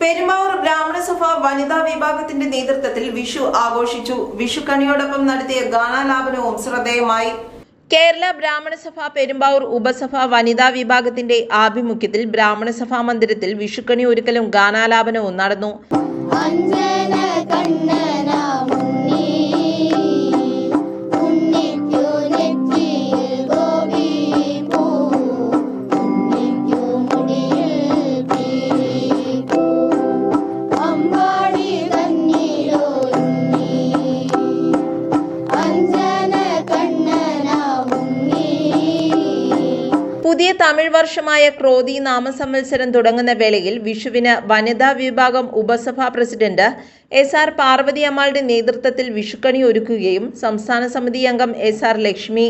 പെരുമാവൂർ ബ്രാഹ്മണ സഭ വനിതാ വിഭാഗത്തിന്റെ നേതൃത്വത്തിൽ വിഷു ആഘോഷിച്ചു. വിഷുക്കണിയോടൊപ്പം നടത്തിയ ഗാനാലാപനവും ശ്രദ്ധേയമായി. കേരള ബ്രാഹ്മണസഭ പെരുമ്പാവൂർ ഉപസഭ വനിതാ വിഭാഗത്തിന്റെ ആഭിമുഖ്യത്തിൽ ബ്രാഹ്മണസഭാ മന്ദിരത്തിൽ വിഷുക്കണി ഒരുക്കലും ഗാനാലാപനവും നടന്നു. അഞ്ജന കണ്ണന പുതിയ തമിഴ് വർഷമായ ക്രോധി നാമസംവത്സരം തുടങ്ങുന്ന വേളയിൽ വിഷുവിന് വനിതാ വിഭാഗം ഉപസഭാ പ്രസിഡന്റ് എസ് ആർ പാർവതി അമ്മാളുടെ നേതൃത്വത്തിൽ വിഷുക്കണി ഒരുക്കുകയും സംസ്ഥാന സമിതി അംഗം എസ് ആർ ലക്ഷ്മി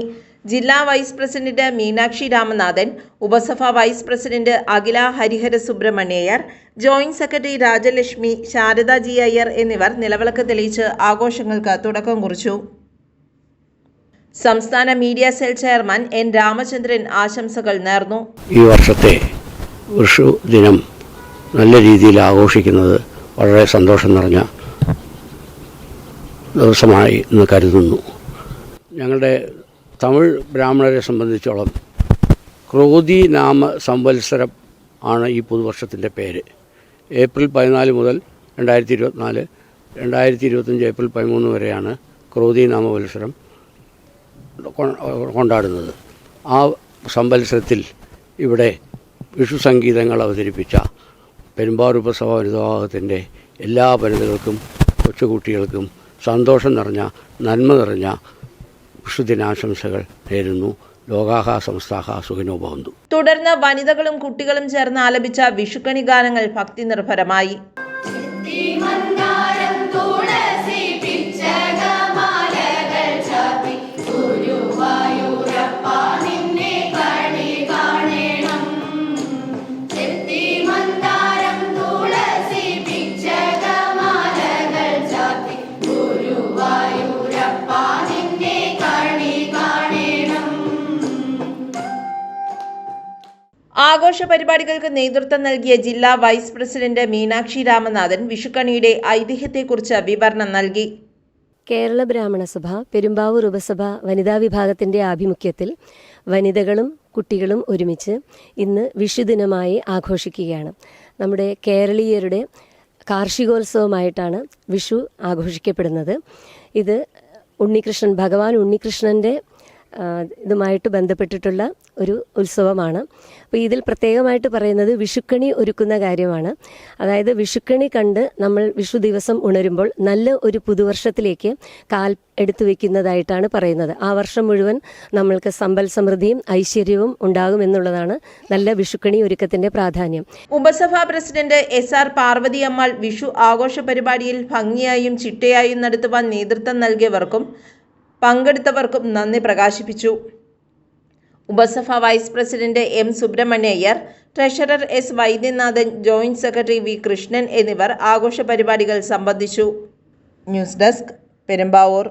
ജില്ലാ vice president Meenakshi Ramanathan ഉപസഭാ vice president Akhila Harihara Subrahmanya Iyer joint secretary Rajalakshmi Sharada G Iyer എന്നിവർ നിലവിളക്ക് തെളിയിച്ച് ആഘോഷങ്ങൾക്ക് തുടക്കം കുറിച്ചു. സംസ്ഥാന media cell chairman N Ramachandran ആശംസകൾ നേർന്നു. ഈ വർഷത്തെ വിഷു ദിനം നല്ല രീതിയിൽ ആഘോഷിക്കുന്നത് വളരെ സന്തോഷം നിറഞ്ഞ ദിവസമായി എന്ന് കരുതുന്നു. ഞങ്ങളുടെ തമിഴ് ബ്രാഹ്മണരെ സംബന്ധിച്ചോളം ക്രോധി നാമ സംവത്സരം ആണ് ഈ പുതുവർഷത്തിന്റെ പേര്. ഏപ്രിൽ പതിനാല് മുതൽ രണ്ടായിരത്തി ഇരുപത്തിനാല് രണ്ടായിരത്തി ഇരുപത്തഞ്ച് ഏപ്രിൽ പതിമൂന്ന് വരെയാണ് ക്രോധി നാമവത്സരം കൊണ്ടാടുന്നത്. ആ സംവത്സരത്തിൽ ഇവിടെ വിഷു സംഗീതങ്ങൾ അവതരിപ്പിച്ച പെരുമ്പാറുപസഭ ഉപസഭ വനിതാഭാഗത്തിന്റെ എല്ലാ വനിതകൾക്കും കൊച്ചുകുട്ടികൾക്കും സന്തോഷം നിറഞ്ഞ നന്മ നിറഞ്ഞ വിഷുദിനാശംസകൾ നേരുന്നു. ലോകാഹ സംസ്ഥാഹ സുഖിനോ ഭവന്തു. തുടർന്ന് വനിതകളും കുട്ടികളും ചേർന്ന് ആലപിച്ച വിഷുക്കണി ഗാനങ്ങൾ ഭക്തി നിർഭരമായി ആഘോഷ പരിപാടികൾക്ക് നേതൃത്വം നൽകിയ ജില്ലാ വൈസ് പ്രസിഡന്റ് മീനാക്ഷി രാമനാഥൻ വിഷുക്കണിയുടെ ഐതിഹ്യത്തെക്കുറിച്ച് വിവരണം നൽകി. കേരള ബ്രാഹ്മണ സഭ പെരുമ്പാവൂർ ഉപസഭ വനിതാ വിഭാഗത്തിന്റെ ആഭിമുഖ്യത്തിൽ വനിതകളും കുട്ടികളും ഒരുമിച്ച് ഇന്ന് വിഷുദിനമായി ആഘോഷിക്കുകയാണ്. നമ്മുടെ കേരളീയരുടെ കാർഷികോത്സവമായിട്ടാണ് വിഷു ആഘോഷിക്കപ്പെടുന്നത്. ഇത് ഉണ്ണികൃഷ്ണൻ ഭഗവാൻ ഉണ്ണികൃഷ്ണന്റെ ആ, ഇതുമായിട്ട് ബന്ധപ്പെട്ടിട്ടുള്ള ഒരു ഉത്സവമാണ്. അപ്പോൾ ഇതിൽ പ്രത്യേകമായിട്ട് പറയുന്നത് വിഷുക്കണി ഒരുക്കുന്ന കാര്യമാണ്. അതായത് വിഷുക്കണി കണ്ട് നമ്മൾ വിഷു ദിവസം ഉണരുമ്പോൾ നല്ല ഒരു പുതുവർഷത്തിലേക്ക് കാൽ എടുത്തു വെക്കുന്നതായിട്ടാണ് പറയുന്നത്. ആ വർഷം മുഴുവൻ നമ്മൾക്ക് സമ്പൽ സമൃദ്ധിയും ഐശ്വര്യവും ഉണ്ടാകും എന്നുള്ളതാണ് നല്ല വിഷുക്കണി ഒരുക്കത്തിന്റെ പ്രാധാന്യം. ഉപസഭാ president S R Parvathi Ammal Vishu ആഘോഷ പരിപാടിയിൽ ഭംഗിയായും ചിട്ടയായും നടത്തുവാൻ നേതൃത്വം നൽകിയവർക്കും പങ്കെടുത്തവർക്കും നന്ദി പ്രകാശിപ്പിച്ചു. ഉപസഭ vice president M Subrahmanya Iyer treasurer S Vaidyanathan joint secretary V Krishnan എന്നിവർ ആഘോഷ പരിപാടികൾ സംബന്ധിച്ചു. News desk Perumbavoor.